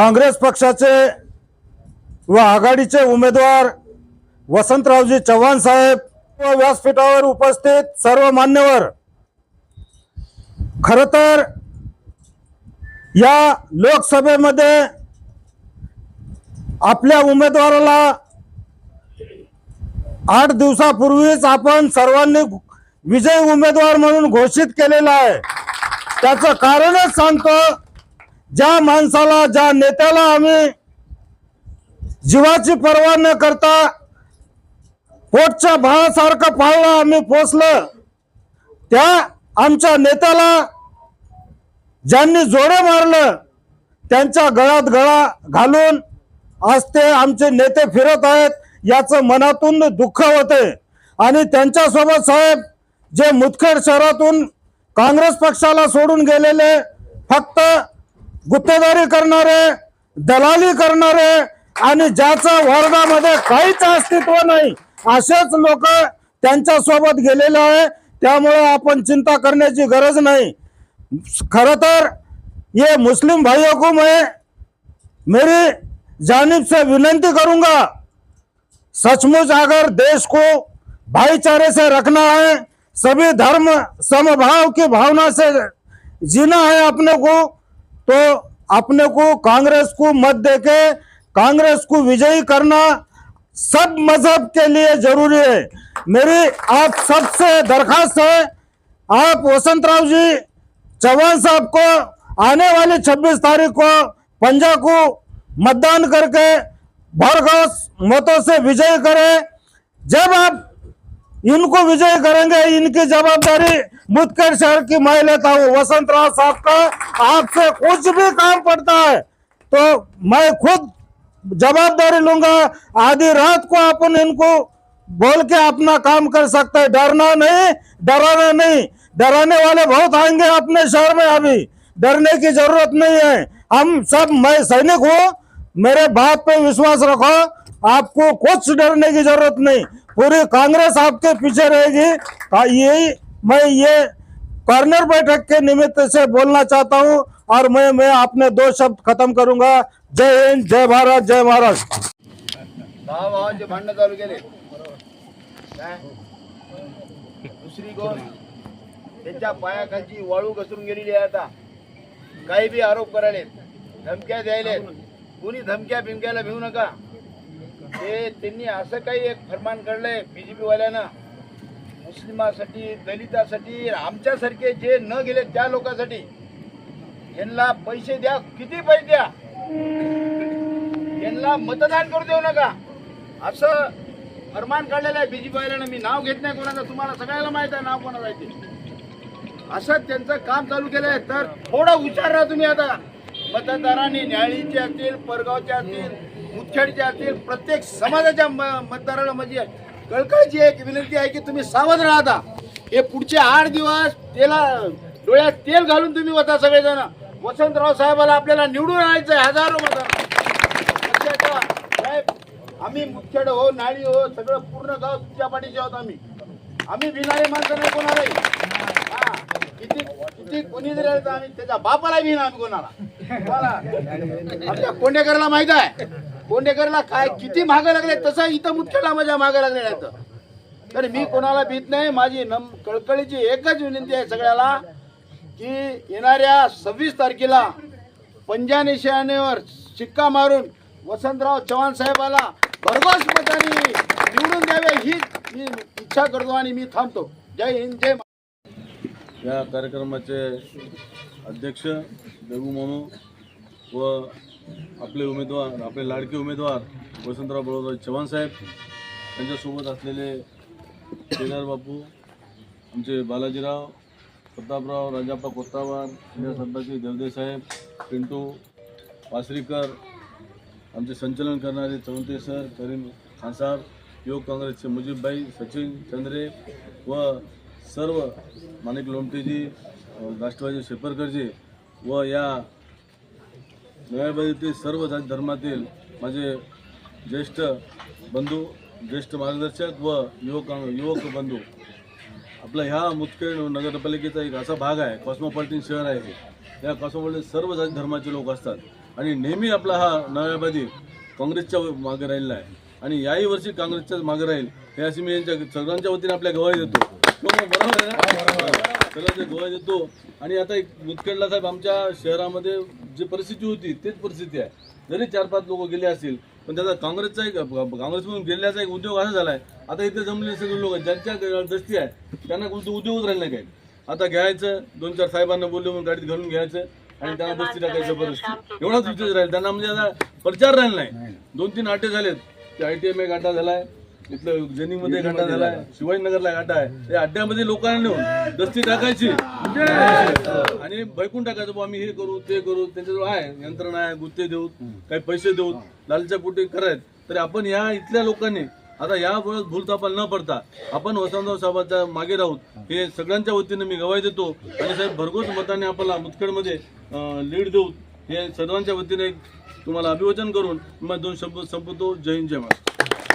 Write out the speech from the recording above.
काँग्रेस पक्षाचे व आघाडीचे उमेदवार वसंतरावजी चव्हाण साहेब व व्यासपीठावर उपस्थित सर्व मान्यवर. खर तर या लोकसभेमध्ये आपल्या उमेदवाराला आठ दिवसापूर्वीच आपण सर्वांनी विजय उमेदवार म्हणून घोषित केलेला आहे. त्याचं कारणच सांगतो ज्या माणसाला ज्या नेत्याला आम्ही जीवाची पर्वा न करता पोटच्या भावासारखं पाळला आम्ही पोचलं त्या आमच्या नेत्याला ज्यांनी जोडे मारलं त्यांच्या गळ्यात गळा घालून आज ते आमचे नेते फिरत आहेत याचं मनातून दुःख होते आणि त्यांच्यासोबत साहेब जे मुदखेड शहरातून काँग्रेस पक्षाला सोडून गेलेले फक्त गुत्तेदारी करणारे दलाली करणारे आणि ज्याचं वर्गामध्ये काहीच अस्तित्व नाही असेच लोक त्यांच्यासोबत गेलेले आहे. त्यामुळे आपण चिंता करण्याची गरज नाही. खरं तर ये मुस्लिम भाइयों को मैं मेरी जानीब से विनती करूंगा सचमुच अगर देश को भाईचारे से रखना है सभी धर्म समभाव की भावना से जीना है अपने को तो अपने को कांग्रेस को मत देके कांग्रेस को विजयी करना सब मज़हब के लिए ज़रूरी है। मेरी आप सबसे दरखास्त है, आप वसंतराव जी चौहान साहब को आने वाली 26 तारीख को पंजा को मतदान करके भरघोस मतों से विजय करें। जब आप इनको विजय करेंगे, इनकी जवाबदारी मुदकर शहर की मैं लेता हूँ। वसंत राव साहब का आपसे कुछ भी काम पड़ता है तो मैं खुद जवाबदारी लूँगा। आधी रात को अपन इनको बोल के अपना काम कर सकते हैं। डरना नहीं, डराना नहीं। डराने वाले बहुत आएँगे अपने शहर में अभी। डरने की ज़रूरत नहीं है। हम सब, मैं सैनिक हूँ। मेरे बात पे विश्वास रखो। आपको कुछ डरने की जरूरत नहीं। पूरी कांग्रेस आपके पीछे रहेगी। यही मैं ये कॉर्नर बैठक के निमित्त से बोलना चाहता हूँ और मैं मैं अपने दो शब्द खत्म करूंगा। जय हिंद जय भारत जय महाराष्ट्र चालू केले। दुसरी कोण? त्यांच्या पायाखालची वाळू घसरून गेलेली आहे आता. काही बी आरोप करायले धमक्या द्यायले कोणी धमक्या बिमक्याला भिवू नका. ते त्यांनी असं काही एक फरमान काढलंय बी जे पीवाल्यानं मुस्लिमासाठी दलितासाठी आमच्यासारखे जे न गेले त्या लोकांसाठी. यांना पैसे द्या किती पैसे द्या? यांना मतदान करू देऊ नका. असं फरमान काढलेलं आहे बीजेपी वाल्यानं. मी नाव घेत नाही कोणाचं तुम्हाला सगळ्याला माहीत आहे नाव कोणाचं आहे ते. असं त्यांचं काम चालू केलंय. तर थोडं विचार राहा तुम्ही आता. मतदारांनी न्याळीचे असतील परगावचे असतील मुदखेडचे असतील प्रत्येक समाजाच्या म- मतदाराला म्हणजे कळकळीची एक विनंती आहे की तुम्ही सावध राहता. हे पुढचे आठ दिवस तेला डोळ्यात तेल घालून तुम्ही होता सगळेजण. वसंतराव साहेबाला आपल्याला निवडून आणायचं आहे हजारो म्हणजे साहेब आम्ही मुदखेड हो नाळी हो सगळं पूर्ण गाव तुमच्या पाठीचे आहोत आम्ही. आम्ही भिणारे माणसं नाही कोणालाही. किती किती कोणी जरी आम्ही त्याच्या बापाला भिन आम्ही कोणाला कोणाला? आमच्या कोंडेकरला माहीत आहे. कोंडेकरला काय किती मागं लागले तसा इथं मुदखेडला माझ्या मागं लागले आहेत तर मी कोणाला भीत नाही माझी नम कळकळीची एकच विनंती आहे सगळ्याला की येणाऱ्या सव्वीस तारखेला पंजा शिक्का मारून वसंतराव चव्हाण साहेबाला भरघोस मताने निवडून द्यावे हीच मी इच्छा करतो आणि मी थांबतो. जय हिंद जय या कार्यक्रमाचे अध्यक्ष देगू मामू व आपले उमेदवार आपले लाडके उमेदवार वसंतराव बळवराव चव्हाण साहेब त्यांच्यासोबत असलेले केदार बापू आमचे बालाजीराव प्रतापराव राजाप्पा कोत्तावार इंडिया सरदारजी देवदे पिंटू वासरीकर आमचे संचलन करणारे चौंते सर करीम खान योग युवक काँग्रेसचे मुजीबभाई सचिन चंद्रे व सर्व माणिक लोमटेजी राष्ट्रवादी शेपरकरजी व या नव्याबादीतील सर्व धर्मातील माझे ज्येष्ठ बंधू ज्येष्ठ मार्गदर्शक व युवक युवक बंधू. आपला ह्या मुदखेड नगरपालिकेचा एक असा भाग आहे कॉस्मोपॉलिटन शहर आहे या कॉस्मोपॉलिटन सर्व जाती धर्माचे लोक असतात. आणि नेहमी आपला हा नव्याबादी काँग्रेसच्या मागे राहिलेला आहे. आणि याही वर्षी काँग्रेसच्याच मागे राहील हे अशी मी यांच्या सगळ्यांच्या वतीने आपल्या गवाही देतो. बरोबर आहे ना? त्याला ते गोवा देतो आणि आता एक मुतखेडला साहेब आमच्या शहरामध्ये जी परिस्थिती होती तेच परिस्थिती आहे. जरी चार पाच लोक गेले असतील पण त्याचा काँग्रेसचा एक काँग्रेसमधून गेलेल्याचा एक उद्योग असा झालाय आता इथे जमलेले सगळे लोक ज्यांच्या दस्ती आहे त्यांना कोणतं उद्योगच राहिले नाही काही. आता घ्यायचं दोन चार साहेबांना बोलले म्हणून गाडीत घालून घ्यायचं आणि त्यांना दृष्टी टाकायचं परिस्थिती. एवढाच विचार राहील त्यांना म्हणजे आता प्रचार राहिला नाही. दोन तीन आटे झालेत ते आय टी एम एक झाला झालाय इथलं जेनिंगमध्ये एक अड्डा झालाय. शिवाजीनगरला अड्डा आहे. त्या अड्ड्यामध्ये लोकांना नेऊन दस्ती टाकायची. आणि भयकून टाकायचं बुवा आम्ही हे करू ते करू. त्यांच्याजवळ आहे यंत्रणा आहे गुत्ते देऊ काही पैसे देऊ लालच्या पोटी करायत तरी आपण या इथल्या लोकांनी आता या वेळेस भूलतापाल न पडता आपण वसंतराव साहेबांच्या मागे राहूत. हे सगळ्यांच्या वतीने मी गवाही देतो. आणि साहेब भरघोस मताने आपल्याला मुदखेडमध्ये लीड देऊ हे सर्वांच्या वतीने तुम्हाला अभिवाचन करून मग दोन शब्द संपवतो. जय हिंद जय महाराष्ट्र.